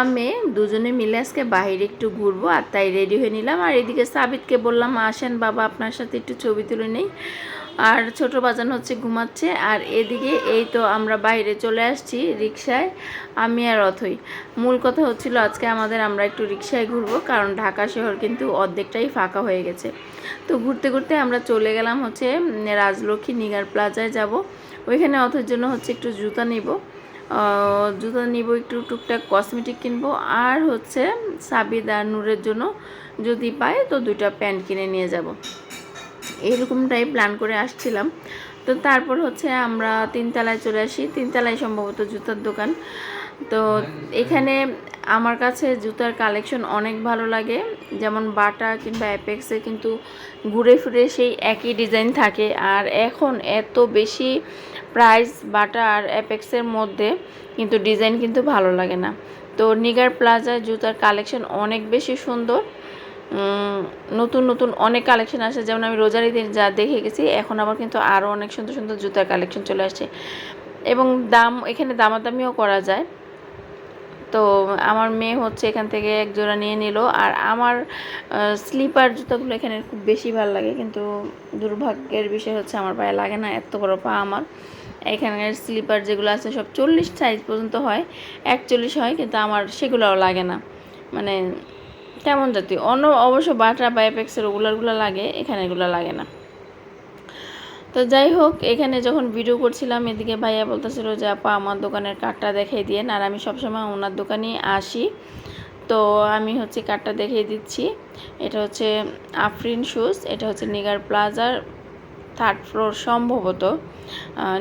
আমি দুজনে মিলে আজকে বাইরে একটু ঘুরবো, আর তাই রেডি হয়ে নিলাম। আর এদিকে সাবিতকে বললাম, আসেন বাবা, আপনার সাথে একটু ছবি তুলে নেই। আর ছোট বাজান হচ্ছে ঘুমাচ্ছে। আর এদিকে এই তো আমরা বাইরে চলে আসছি রিক্সায় আমি আর অথই। মূল কথা হচ্ছিল আজকে আমাদের আমরা একটু রিক্সায় ঘুরবো, কারণ ঢাকা শহর কিন্তু অর্ধেকটাই ফাঁকা হয়ে গেছে। তো ঘুরতে ঘুরতে আমরা চলে গেলাম হচ্ছে রাজলক্ষ্মী নিগার প্লাজায় যাব। ওইখানে অথর জন্য হচ্ছে একটু জুতা নিব। জুতা নিব একটু টুকটাক কসমেটিক কিনবো। আর হচ্ছে সাবিদ আর নূরের জন্য যদি পাই তো দুইটা প্যান্ট কিনে নিয়ে যাব। এরকমটাই প্ল্যান করে আসছিলাম। তো তারপর হচ্ছে আমরা তিনতলায় চলে আসি। তিনতলায় সম্ভবত জুতার দোকান। তো এখানে আমার কাছে জুতার কালেকশন অনেক ভালো লাগে। যেমন বাটা কিংবা অ্যাপেক্সে কিন্তু ঘুরে ফিরে সেই একই ডিজাইন থাকে। আর এখন এত বেশি প্রাইস বাটা আর অ্যাপেক্সের মধ্যে কিন্তু ডিজাইন কিন্তু ভালো লাগে না। তো নিগার প্লাজায় জুতার কালেকশন অনেক বেশি সুন্দর। নতুন নতুন অনেক কালেকশন আসে। যেমন আমি রোজার ঈদের যা দেখে গেছি, এখন আবার কিন্তু আরও অনেক সুন্দর সুন্দর জুতার কালেকশন চলে আসছে। এবং দাম, এখানে দামাদামিও করা যায়। তো আমার মেয়ে হচ্ছে এখান থেকে এক জোড়া নিয়ে নিল। আর আমার স্লিপার জুতোগুলো এখানে খুব বেশি ভালো লাগে, কিন্তু দুর্ভাগ্যের বিষয় হচ্ছে আমার পায়ে লাগে না, এত বড় পা আমার। এখানের স্লিপার যেগুলো আছে সব চল্লিশ সাইজ পর্যন্ত হয়, একচল্লিশ হয়, কিন্তু আমার সেগুলোও লাগে না। মানে কেমন জাতীয় অন্য অবশ্য বাটা বা অ্যাপেক্সের ওগুলারগুলো লাগে, এখানে এগুলো লাগে না। তো যাই হোক, এখানে যখন ভিডিও করছিলাম, এদিকে ভাইয়া বলতেছিল যে, আপা, আমার দোকানের কার্ডটা দেখিয়ে দিয়েন। আর আমি সবসময় ওনার দোকানে আসি। তো আমি হচ্ছে কার্ডটা দেখিয়ে দিচ্ছি। এটা হচ্ছে আফরিন শুজ এটা হচ্ছে নিগার প্লাজার থার্ড ফ্লোর সম্ভবত।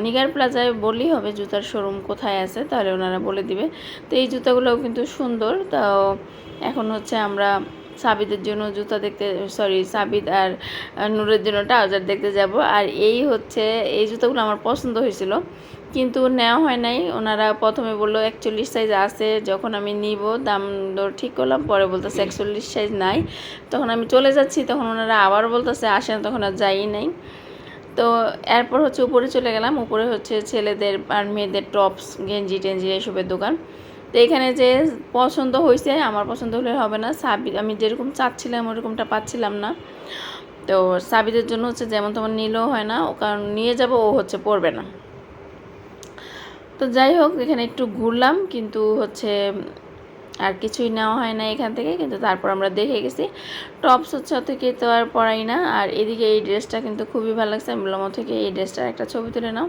নিগার প্লাজায় বললেই হবে, জুতার শোরুম কোথায় আছে, তাহলে ওনারা বলে দিবে। তো এই জুতাগুলোও কিন্তু সুন্দর। তো এখন হচ্ছে আমরা সাবিদের জন্য জুতা দেখতে সরি সাবিদ আর নূরের জন্য ট্রাউজার দেখতে যাব। আর এই হচ্ছে, এই জুতাগুলো আমার পছন্দ হয়েছিল, কিন্তু নেওয়া হয় নাই। ওনারা প্রথমে বলল, একচল্লিশ সাইজ আছে, যখন আমি নিব, দাম দর ঠিক করলাম, পরে বলতেছে একচল্লিশ সাইজ নাই। তখন আমি চলে যাচ্ছি, তখন ওনারা আবার বলতেছে, আসেন, তখন আর যাই নাই। তো এরপর হচ্ছে উপরে চলে গেলাম, উপরে হচ্ছে ছেলেদের আর মেয়েদের টপস গেঞ্জি টেঞ্জি, এসবের দোকান। তো এখানে যে পছন্দ হয়েছে আমার পছন্দ হলে হবে না। সাবি, আমি যেরকম চাচ্ছিলাম, ওরকমটা পাচ্ছিলাম না। তো সাবিদের জন্য হচ্ছে যেমন তেমন নিলেও হয় না, ও কারণ নিয়ে যাব, ও হচ্ছে পড়বে না। তো যাই হোক, এখানে একটু ঘুরলাম, কিন্তু হচ্ছে আর কিছুই নেওয়া হয় না এখান থেকে, কিন্তু তারপর আমরা দেখে গেছি। টপস হচ্ছে থেকে তো আর পরাই না, আর এদিকে এই ড্রেসটা কিন্তু খুবই ভালো লাগছে। আমি বললাম থেকে এই ড্রেসটার একটা ছবি তুলে নাও।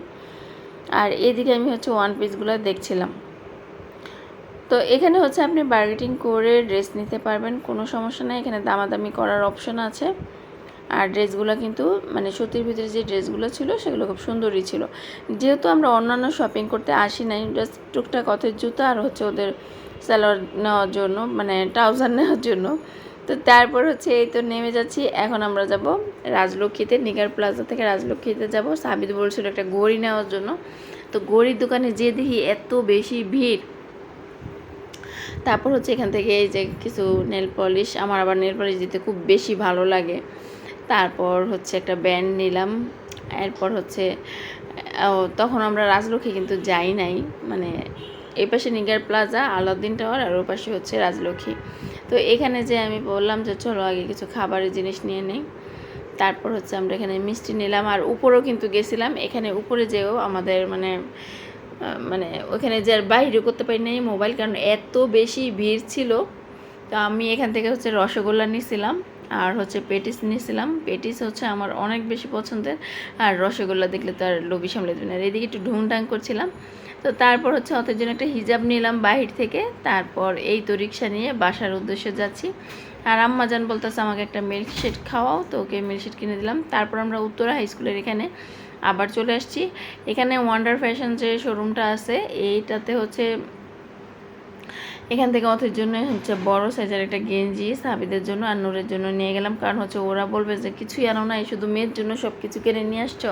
আর এদিকে আমি হচ্ছে ওয়ান পিসগুলো দেখছিলাম। তো এখানে হচ্ছে আপনি বার্গেটিং করে ড্রেস নিতে পারবেন, কোনো সমস্যা নেই। এখানে দামাদামি করার অপশন আছে। আর ড্রেসগুলো কিন্তু মানে সুতির ভিতরে যে ড্রেসগুলো ছিল, সেগুলো খুব সুন্দরই ছিল। যেহেতু আমরা অন্যান্য শপিং করতে আসি নাই জাস্ট টুকটাক অথের জুতো আর হচ্ছে ওদের স্যালোয়ার নেওয়ার জন্য মানে ট্রাউজার নেওয়ার জন্য। তো তারপর হচ্ছে এই তো নেমে যাচ্ছি। এখন আমরা যাব রাজলক্ষ্মীতে নিগার প্লাজা থেকে রাজলক্ষ্মীতে যাব। সাবিদ বলছিল একটা ঘড়ি নেওয়ার জন্য। তো ঘড়ির দোকানে যে দেখি এত বেশি ভিড়। তারপর হচ্ছে এখান থেকে এই যে কিছু নেল পলিশ আমার আবার নেল পলিশ দিতে খুব বেশি ভালো লাগে। তারপর হচ্ছে একটা ব্যান্ড নিলাম। এরপর হচ্ছে ও, তখন আমরা রাজলক্ষ্মী কিন্তু যাই নাই। মানে এই পাশে নিগার প্লাজা আলাউদ্দিন টাওয়ার আর ওই পাশে হচ্ছে রাজলক্ষ্মী। তো এখানে যে আমি বললাম যে চলো আগে কিছু খাবারের জিনিস নিয়ে নেই। তারপর হচ্ছে আমরা এখানে মিষ্টি নিলাম। আর উপরেও কিন্তু গেছিলাম। এখানে উপরে যেও আমাদের মানে মানে ওখানে যে আর বাইরে করতে পারি নাই মোবাইল, কারণ এত বেশি ভিড় ছিল। তো আমি এখান থেকে হচ্ছে রসগোল্লা নিয়েছিলাম আর হচ্ছে পেটিস নিয়েছিলাম। পেটিস হচ্ছে আমার অনেক বেশি পছন্দের। আর রসগোল্লা দেখলে তো আর লোভি সামলে দেবে না। এদিকে একটু ঢুংঢাং করছিলাম। তো তারপর হচ্ছে ওদের জন্য একটা হিজাব নিলাম বাহির থেকে। তারপর এই তো রিক্সা নিয়ে বাসার উদ্দেশ্যে যাচ্ছি। আর আম্মা জান বলতেছে, আমাকে একটা মিল্কশেক খাওয়াও। তো ওকে মিল্কশেক কিনে দিলাম। তারপর আমরা উত্তরা হাই স্কুলের এখানে আবার চলে আসছি। এখানে ওয়ান্ডার ফ্যাশন যে শোরুমটা আছে, এইটাতে হচ্ছে এখান থেকে অথের জন্য হচ্ছে বড় সাইজের একটা গেঞ্জি সাবিদের জন্য আর নূরের জন্য নিয়ে গেলাম। কারণ হচ্ছে ওরা বলবে যে কিছুই আনো না শুধু মেয়ের জন্য সব কিছু কিনে নিয়ে আসছ।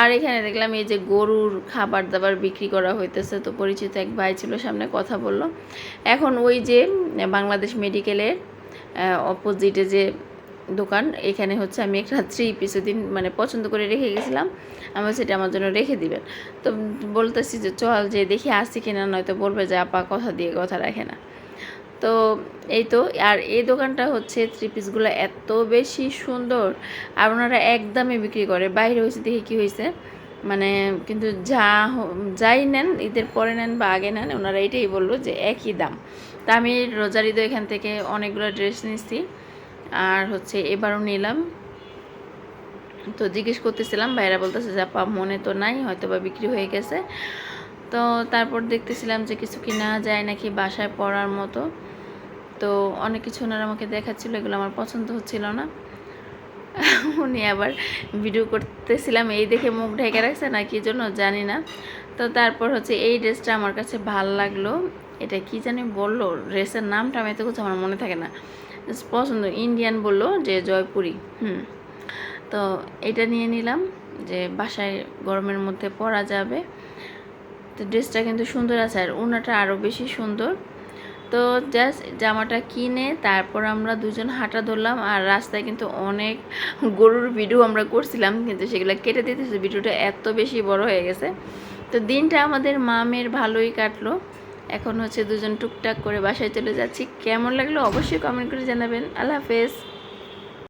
আর এখানে দেখলাম এই যে গরুর খাবার দাবার বিক্রি করা হইতেছে। তো পরিচিত এক ভাই ছিল, সামনে কথা বলল। এখন ওই যে বাংলাদেশ মেডিকেলের অপোজিটে যে দোকান। এখানে হচ্ছে আমি একটা থ্রি পিস দিন মানে পছন্দ করে রেখে গেছিলাম। আমার সেটা আমার জন্য রেখে দিবেন। তো বলতেছি যে চল যে দেখি আসি কিনা, নয়তো বলবে যে আপা কথা দিয়ে কথা রাখে না। তো এই তো, আর এই দোকানটা হচ্ছে থ্রি পিসগুলো এত বেশি সুন্দর। আর ওনারা একদমই বিক্রি করে। বাইরে হয়েছে, দেখে কী হয়েছে। মানে কিন্তু যা যাই নেন, ঈদের পরে নেন বা আগে নেন, ওনারা এটাই বলল যে একই দাম। তা আমি রোজার রোজারিদো এখান থেকে অনেকগুলো ড্রেস নিচ্ছি আর হচ্ছে এবারও নিলাম। তো জিজ্ঞেস করতেছিলাম, ভাইরা বলতেছে যে, আপা, মনে তো নাই হয়তো বা বিক্রি হয়ে গেছে। তো তারপর দেখতেছিলাম যে, কিছু কিনা যায় নাকি বাসায় পরার মতো। তো অনেক কিছু ওনারা আমাকে দেখাচ্ছিল, এগুলো আমার পছন্দ হচ্ছিল না। উনি আবার ভিডিও করতেছিলাম, এই দেখে মুখ ঢেকে রাখছে না কি জন্য জানি না। তো তারপর হচ্ছে এই ড্রেসটা আমার কাছে ভালো লাগল। এটা কি জানি বলল ড্রেসের নামটা আমি এত কিছু আমার মনে থাকে না। পছন্দ ইন্ডিয়ান বলল যে জয়পুরি, হুম। তো এটা নিয়ে নিলাম যে বাসায় গরমের মধ্যে পরা যাবে। তো ড্রেসটা কিন্তু সুন্দর আছে আর ওনাটা আরও বেশি সুন্দর। তো জাস্ট জামাটা কিনে তারপর আমরা দুজন হাঁটা ধরলাম আর রাস্তায় কিন্তু অনেক গরুর ভিডিও আমরা করছিলাম, কিন্তু সেগুলো কেটে দিতেছে, ভিডিওটা এত বেশি বড় হয়ে গেছে। তো দিনটা আমাদের মামের ভালোই কাটলো। এখন হচ্ছে দুজন টুকটাক করে বাসায় চলে যাচ্ছি। কেমন লাগল অবশ্যই কমেন্ট করে জানাবেন। আল্লাহ হাফেজ।